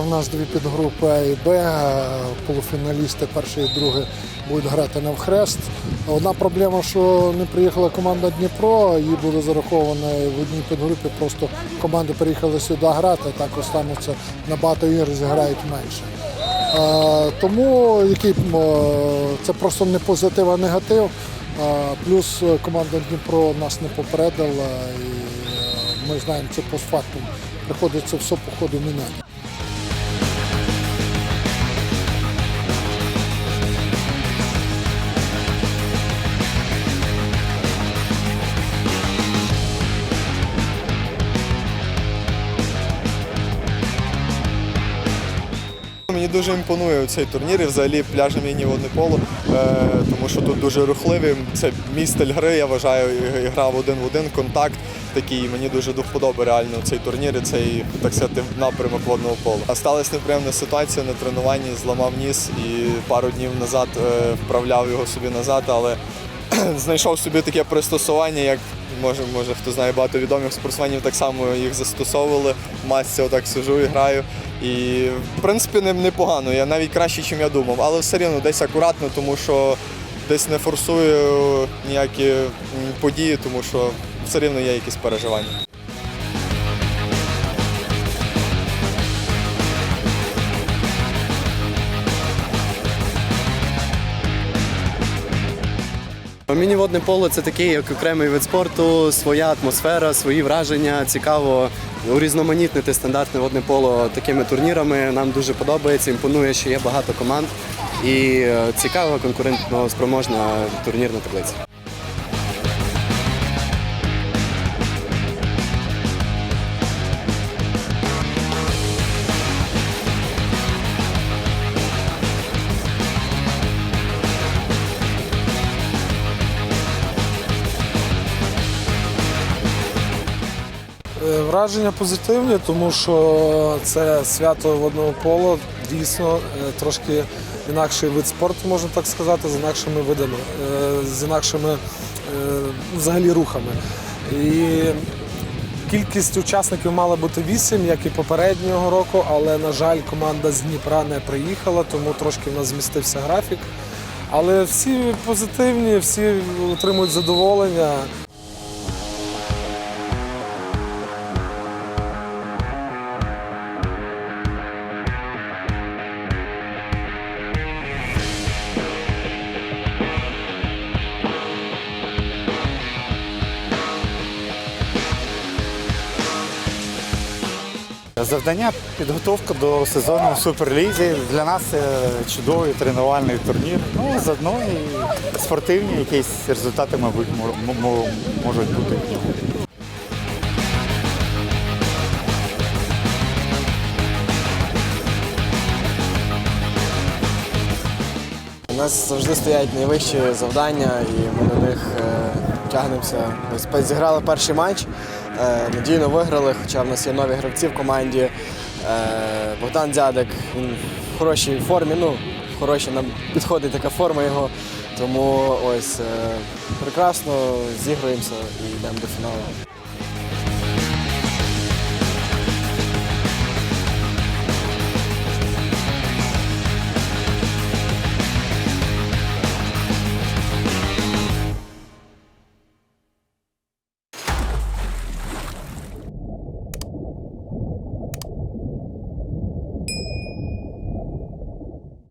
нас дві підгрупи А і Б. Полуфіналісти перший і другий будуть грати навхрест. Одна проблема, що не приїхала команда Дніпро, її буде зараховано в одній підгрупі. Просто команди приїхали сюди грати, так остануться набагато ігор зіграють менше. Тому який, це просто не позитив, а негатив. Плюс команда Дніпро нас не попередила, і е, ми знаємо це постфактум. Приходиться все по ходу міняти. Мені дуже імпонує цей турнір і взагалі пляжне міні-водне поло, е, тому що тут дуже рухливі. Це мій стиль гри, я вважаю, і- грав один в один, контакт такий. Мені дуже до вподоби реально цей турнір і цей, так сказати, напрямок водного пола. А сталася неприємна ситуація на тренуванні, зламав ніс і пару днів назад е, вправляв його собі назад, але знайшов собі таке пристосування, як може, може хто знає багато відомих спортсменів, так само їх застосовували. В масці отак сижу і граю. І в принципі не- непогано. Я навіть краще, ніж я думав, але все рівно десь акуратно, тому що десь не форсую ніякі події, тому що все рівно є якісь переживання. Міні-водне поло це такий як окремий вид спорту, своя атмосфера, свої враження. Цікаво урізноманітнити стандартне водне поло такими турнірами. Нам дуже подобається, імпонує, що є багато команд і е, цікава конкурентно спроможна турнірна таблиця. Враження позитивні, тому що це свято водного поло дійсно е, трошки інакший вид спорту, можна так сказати, з інакшими видами, е, з інакшими е, взагалі рухами. І кількість учасників мала бути 8, як і попереднього року, але, на жаль, команда з Дніпра не приїхала, тому трошки в нас змістився графік. Але всі позитивні, всі отримують задоволення. Завдання підготовка до сезону в Суперлізі. Для нас чудовий тренувальний турнір. Ну, заодно і спортивні якісь результати, мабуть, мо- мо- можуть бути. У нас завжди стоять найвищі завдання, і ми на них е, тягнемося. Зіграли перший матч, надійно виграли, хоча в нас є нові гравці в команді. Е, Богдан Дзядик, він в хорошій формі, ну, хороші нам підходить така форма його. Тому ось е, прекрасно зіграємося і йдемо до фіналу.